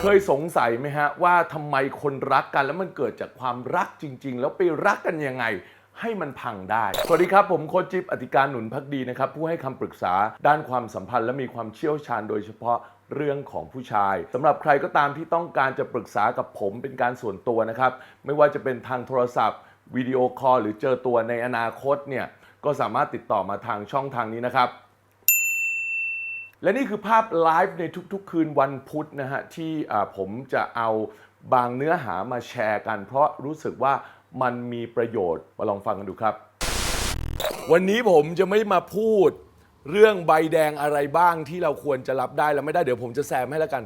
เคยสงสัยไหมฮะ ว่าทำไมคนรักกันแล้วมันเกิดจากความรักจริง ๆ แล้วไปรักกันยังไง ให้มันพังได้ สวัสดีครับ ผมโคชจิ๊บอธิการหนุนพักดีนะครับ ผู้ให้คำปรึกษาด้านความสัมพันธ์และมีความเชี่ยวชาญโดยเฉพาะเรื่องของผู้ชายสำหรับใครก็ตามที่ต้องการจะปรึกษากับผมเป็นการส่วนตัวนะครับ ไม่ว่าจะเป็นทางโทรศัพท์วิดีโอคอลหรือเจอตัวในอนาคตเนี่ยก็สามารถติดต่อมาทางช่องทางนี้นะครับ และนี่คือภาพไลฟ์ในทุกๆ คืนวันพุธนะฮะที่ผมจะเอาบางเนื้อหามาแชร์กัน เพราะรู้สึกว่ามันมีประโยชน์มาลองฟังกันดูครับ วันนี้ผมจะไม่มาพูดเรื่องใบแดงอะไรบ้างที่เราควรจะรับได้และไม่ได้เดี๋ยวผมจะแซมให้แล้วกัน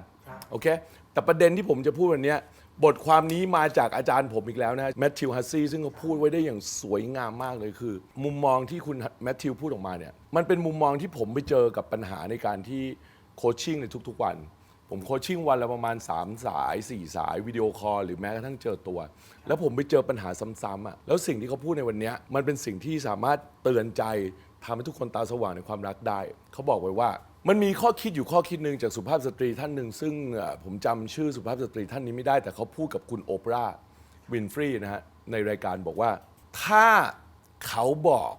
โอเคแต่ประเด็นที่ผมจะพูดวันนี้ บทความนี้มาจากอาจารย์ผมอีกแล้วนะแมทธิวฮัสซี่ซึ่งเขาพูดไว้ได้อย่างสวยงามมากเลยคือ มุมมองที่คุณแมทธิวพูดออกมาเนี่ยมันเป็นมุมมองที่ผมไปเจอกับปัญหาในการที่โคชชิ่งในทุกๆวัน ผมโคชชิ่งวันละประมาณ 3 สาย 4 สายวิดีโอคอลหรือแม้กระทั่งเจอตัว แล้วผมไปเจอปัญหาซ้ำๆอะแล้วสิ่งที่เขาพูดในวันนี้มันเป็นสิ่งที่สามารถเตือนใจทำให้ทุกคนตาสว่างในความรักได้ เขาบอกไว้ว่า มันมีข้อคิดอยู่ข้อคิดหนึ่งจากสุภาพสตรีท่านหนึ่ง ซึ่งเอ่อผมจำชื่อสุภาพสตรีท่านนี้ไม่ได้ แต่เขาพูดกับคุณโอปราห์วินฟรีนะฮะในรายการบอกว่า ถ้าเขาบอก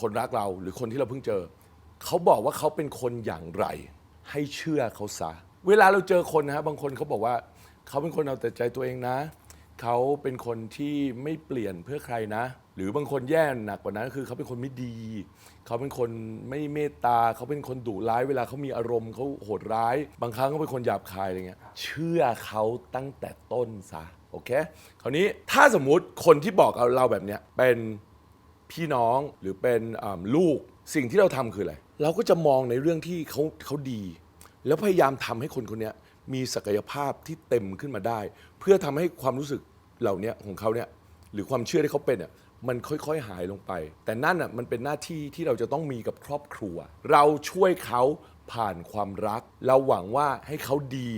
คนรักเราหรือคนที่เราเพิ่งเจอ เขาบอกว่าเขาเป็นคนอย่างไร ให้เชื่อเขาซะ เวลาเราเจอคนนะฮะบางคนเขาบอกว่า เขาเป็นคนเอาแต่ใจตัวเองนะ เขาเป็นคนที่ไม่เปลี่ยนเพื่อใครนะ หรือบางคนแย่หนักกว่านั้นคือเขาเป็นคนไม่ดี เขาเป็นคนไม่เมตตา เขาเป็นคนดุร้ายเวลาเขามีอารมณ์เขาโหดร้าย บางครั้งเขาเป็นคนหยาบคายอะไรเงี้ยเชื่อเขาตั้งแต่ต้นซะโอเคคราวนี้ถ้าสมมุติคนที่บอกเราแบบเนี้ยเป็นพี่น้องหรือเป็นลูกสิ่งที่เราทำคืออะไร เราก็จะมองในเรื่องที่เขาเขาดี แล้วพยายามทำให้คนคนนี้มีศักยภาพที่เต็มขึ้นมาได้ เพื่อทำให้ความรู้สึกเหล่านี้ของเขาเนี่ย หรือความเชื่อที่เขาเป็นอะมันค่อยๆหายลงไป แต่นั่นอะมันเป็นหน้าที่ที่เราจะต้องมีกับครอบครัว เราช่วยเขาผ่านความรัก เราหวังว่าให้เขาดี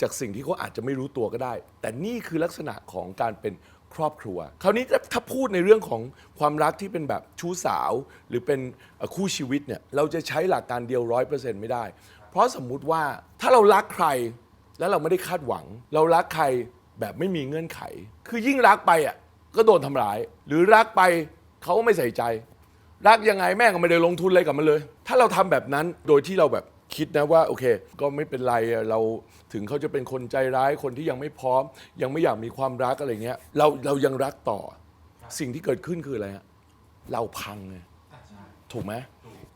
จากสิ่งที่เขาอาจจะไม่รู้ตัวก็ได้ แต่นี่คือลักษณะของการเป็นครอบครัว คราวนี้ถ้าพูดในเรื่องของความรักที่เป็นแบบชู้สาว หรือเป็นคู่ชีวิตเนี่ยเราจะใช้หลักการเดียวร้อยเปอร์เซ็นต์ไม่ได้ เพราะสมมุติว่าถ้าเรารักใครแล้วเราไม่ได้คาดหวัง เรารักใครแบบไม่มีเงื่อนไข คือยิ่งรักไปอะ ก็โดนทำร้าย หรือรักไปเขาก็ไม่ใส่ใจ รักยังไงแม่ก็ไม่ได้ลงทุนอะไรกับมันเลย ถ้าเราทำแบบนั้นโดยที่เราแบบคิดนะว่าโอเค ก็ไม่เป็นไรเราถึงเขาจะเป็นคนใจร้ายคนที่ยังไม่พร้อม ยังไม่อยากมีความรักอะไรเงี้ยเราเรายังรักต่อ สิ่งที่เกิดขึ้นคืออะไรฮะเราพังไงถูกไหม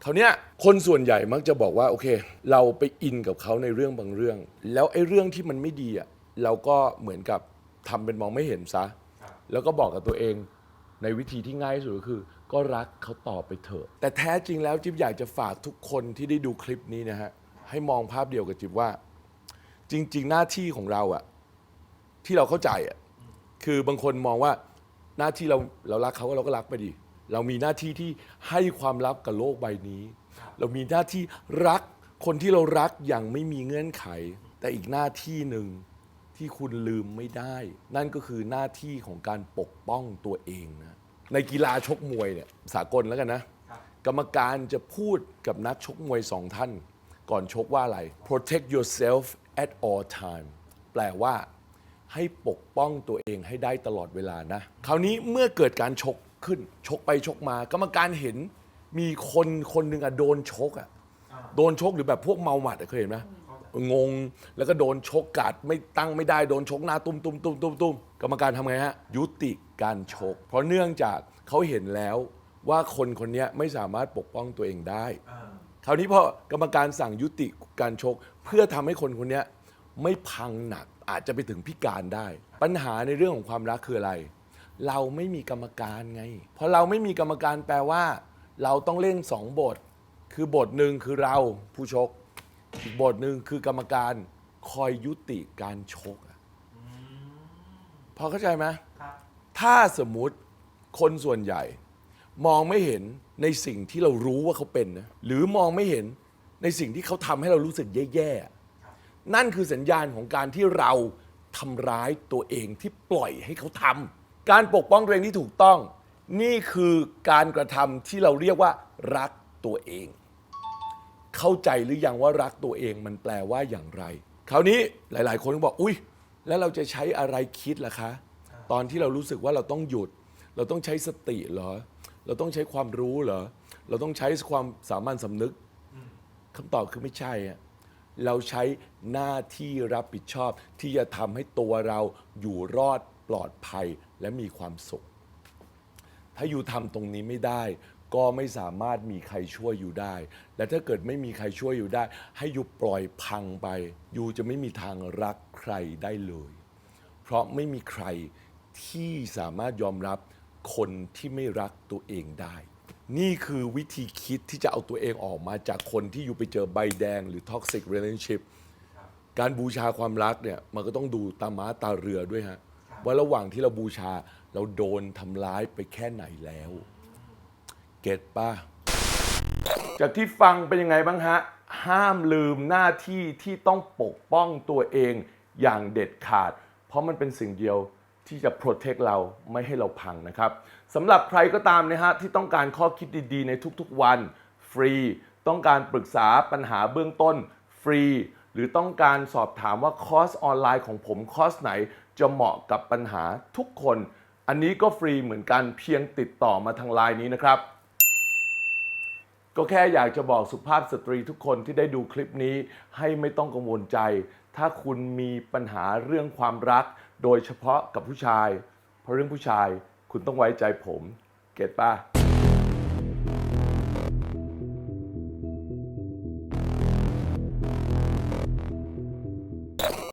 คราวเนี้ยคนส่วนใหญ่มักจะบอกว่าโอเค เราไปอินกับเขาในเรื่องบางเรื่อง แล้วไอ้เรื่องที่มันไม่ดีอะเราก็เหมือนกับทำเป็นมองไม่เห็นซะ แล้วก็บอกกับตัวเองในวิธีที่ง่ายที่สุดก็คือ ก็รักเขาต่อไปเถอะ แต่แท้จริงแล้วจิ๊บอยากจะฝากทุกคนที่ได้ดูคลิปนี้นะฮะ ให้มองภาพเดียวกับจิ๊บว่า จริง ๆ หน้าที่ของเราอะที่เราเข้าใจอะคือบางคนมองว่าหน้าที่เราเรารักเขาก็เราก็รักไปดิเรามีหน้าที่ที่ให้ความลับกับโลกใบนี้ เรามีหน้าที่รักคนที่เรารักอย่างไม่มีเงื่อนไข แต่อีกหน้าที่หนึ่ง ที่คุณลืมไม่ได้ นั่นก็คือหน้าที่ของการปกป้องตัวเองนะในกีฬาชกมวยเนี่ยสากลแล้วกันนะ กรรมการจะพูดกับนักชกมวยสองท่าน ก่อนชกว่าอะไร protect yourself at all time แปลว่า ให้ปกป้องตัวเองให้ได้ตลอดเวลานะ คราวนี้เมื่อเกิดการชกขึ้น ชกไปชกมา กรรมการเห็นมีคนคนหนึ่งอะโดนชกอะโดนชกหรือแบบพวกเมาหมัดอะเคยเห็นไหม งง แล้วก็โดนชกกัดไม่ตั้งไม่ได้โดนชกหน้าตุ้มตุ้มตุ้มตุ้มตุ้มกรรมการทำไงฮะ ยุติการชก เพราะเนื่องจากเขาเห็นแล้วว่าคนคนเนี้ยไม่สามารถปกป้องตัวเองได้ คราวนี้พอกรรมการสั่งยุติการชก เพื่อทำให้คนคนเนี้ยไม่พังหนักอาจจะไปถึงพิการได้ ปัญหาในเรื่องของความรักคืออะไร เราไม่มีกรรมการไงพอเราไม่มีกรรมการแปลว่า เราต้องเล่นสองบท คือบทหนึ่งคือเราผู้ชก อีกบทหนึ่งคือกรรมการคอยยุติการชกอะพอเข้าใจไหมครับถ้าสมมุติคนส่วนใหญ่ มองไม่เห็นในสิ่งที่เรารู้ว่าเขาเป็นนะหรือมองไม่เห็นในสิ่งที่เขาทำให้เรารู้สึกแย่ๆนั่นคือสัญญาณของการที่เราทำร้ายตัวเองที่ปล่อยให้เขาทำการปกป้องตัวเองที่ถูกต้อง นี่คือการกระทำที่เราเรียกว่ารักตัวเอง เข้าใจหรือยังว่ารักตัวเองมันแปลว่าอย่างไร คราวนี้หลาย ๆ คนก็บอกอุ้ยแล้วเราจะใช้อะไรคิดล่ะคะ ตอนที่เรารู้สึกว่าเราต้องหยุด เราต้องใช้สติเหรอ เราต้องใช้ความรู้เหรอ เราต้องใช้ความสามัญสำนึกคำตอบคือไม่ใช่อะเราใช้หน้าที่รับผิดชอบ ที่จะทำให้ตัวเราอยู่รอดปลอดภัยและมีความสุข ถ้าอยู่ทำตรงนี้ไม่ได้ ก็ไม่สามารถมีใครช่วยอยู่ได้ และถ้าเกิดไม่มีใครช่วยอยู่ได้ ให้อยู่ปล่อยพังไป อยู่จะไม่มีทางรักใครได้เลย เพราะไม่มีใครที่สามารถยอมรับคนที่ไม่รักตัวเองได้ นี่คือวิธีคิดที่จะเอาตัวเองออกมาจากคนที่อยู่ไปเจอใบแดงหรือ toxic relationship การบูชาความรักเนี่ยมันก็ต้องดูตาม้าตาเรือด้วยฮะว่าระหว่างที่เราบูชาเราโดนทำร้ายไปแค่ไหนแล้ว เก็ตป่ะจากที่ฟังเป็นยังไงบ้างฮะ ห้ามลืมหน้าที่ที่ต้องปกป้องตัวเองอย่างเด็ดขาด เพราะมันเป็นสิ่งเดียวที่จะ protect เราไม่ให้เราพังนะครับสำหรับใครก็ตามนะฮะที่ต้องการข้อคิดดีๆ ในทุกๆวัน ฟรี ต้องการปรึกษาปัญหาเบื้องต้น ฟรี หรือต้องการสอบถามว่าคอร์สออนไลน์ของผมคอร์สไหนจะเหมาะกับปัญหาทุกคน อันนี้ก็ฟรีเหมือนกันเพียงติดต่อมาทางไลน์นี้นะครับ ก็แค่อยากจะบอกสุภาพสตรีทุกคนที่ได้ดูคลิปนี้ให้ไม่ต้องกังวลใจ ถ้าคุณมีปัญหาเรื่องความรัก โดยเฉพาะกับผู้ชาย เพราะเรื่องผู้ชายคุณต้องไว้ใจผม เก็ตป่ะ